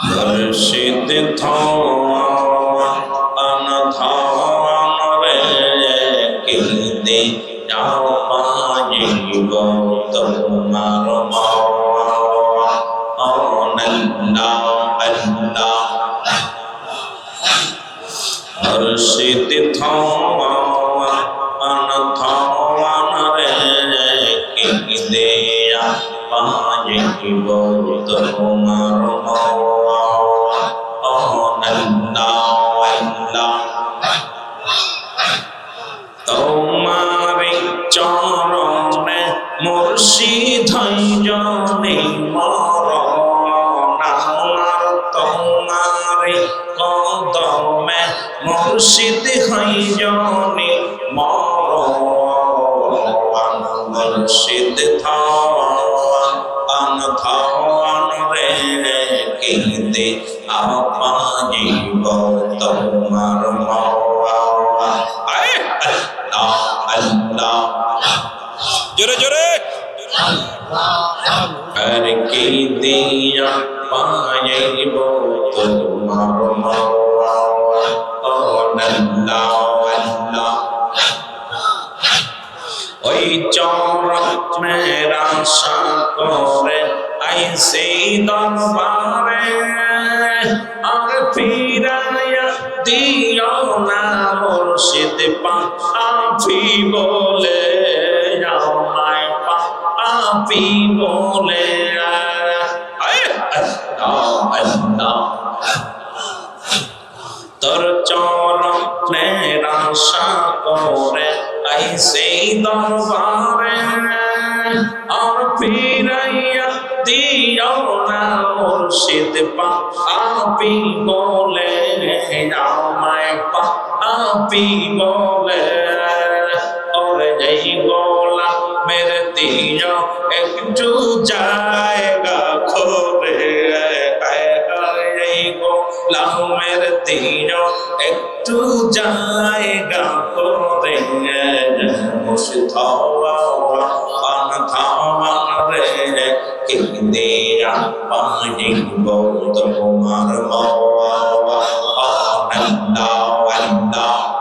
মুর্শিদ থান থান রে যাও পাইব তোমার মুর্শিদ থান থান রে কিলতে পাইব তোমার তোমারে চরণে মুর্শিদ জনে মরণ আমার তোমারে কদমে মুর্শিদ জনে মরণ মুর্শিদ থান থান রে কিদে আপাজিব তোমার আল্লাহ জোরে জোরে। আর কি দিয়া পাইব তোমার মাওয়া ও আল্লাহ আল্লাহ। ওই চরণের আশা করে আইসে দরবারে, আর ফিরাইয়া দিও না মুর্শিদ পাপি বলে, আমায় পাপি বলে। তোর চরণের আশা করে আইসে দরবারে। আর ফিরাইয়া দিও না মুর্শিদ পাপি বলে, আমায় পাপি বলে। ওরে এই গোলা মেরে দিও একটু জায়গা করে এই গোলামের দিও একটু জায়গা পান থামান রে। কিনে তোমার মাওয়া আল্লাহ আল্লাহ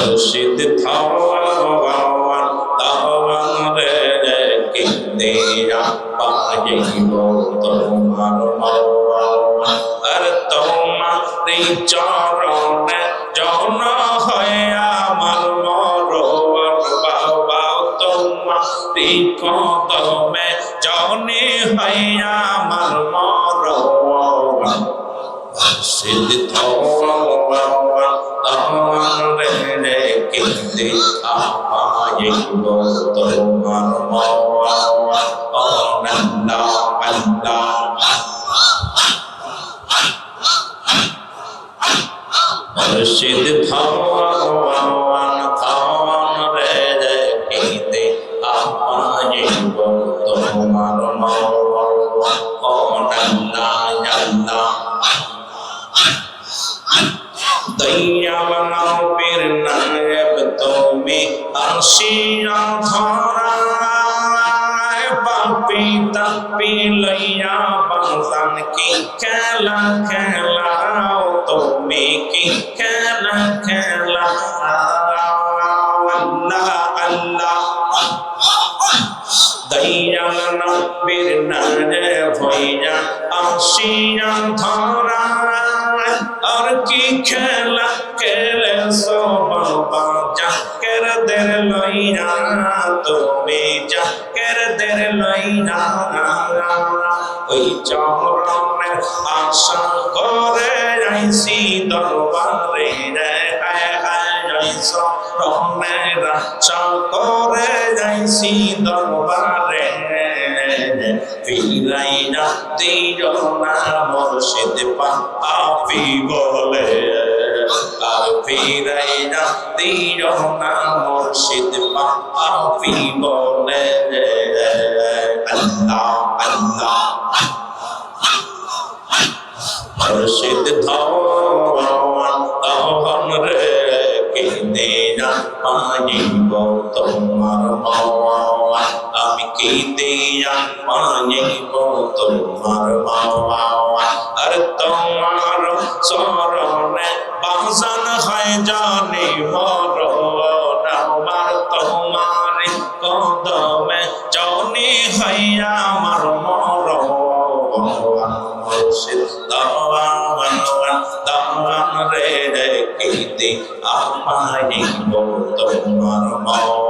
মুর্শিদ থাওয়ান তাওয়ান রে কিনে পাইব তোমার মাওয়া আর তোমার চরণে জন হয় আমার মরণ বাবা তোমার কদমে জনে হয় আমার মরণ সিদ্ধ তোমার আল্লাহ আল্লাহ মুর্শিদ ধাওয়ান আসিয়া ধরায় বাপি তাপি লইয়া বাজান কি খেলা খেলাও তুমি কি খেলা খেলা। আল্লাহ আল্লাহ। দয়াল নবীর নারে ভইয়া আসিয়া ধরা আর কি খেলা, খেলে। লইয়া তুমি জাকের দের লইয়া ওই চরণের আশা করে আইসি দরবারে রে, হায় হায় আইস রহমের আশা করে আইসি দরবারে ফিরাইনা দিল না মুর্শিদ পাপি বলে। আর ফিরাইনা দিল না, মুর্শিদ পাপি বলে আল্লাহ আল্লাহ মুর্শিদ ধন ধন রে না পাইব তোমার পাওয়া আমি কি দিয়া পাইব তোমার মাওয়া আর তোমার চরণে বাজান কদমে জনি হইয়া আমার মর মুর্শিদ দাওয়ান দাওয়ান রে কীতি আমায় তোমার মাওয়া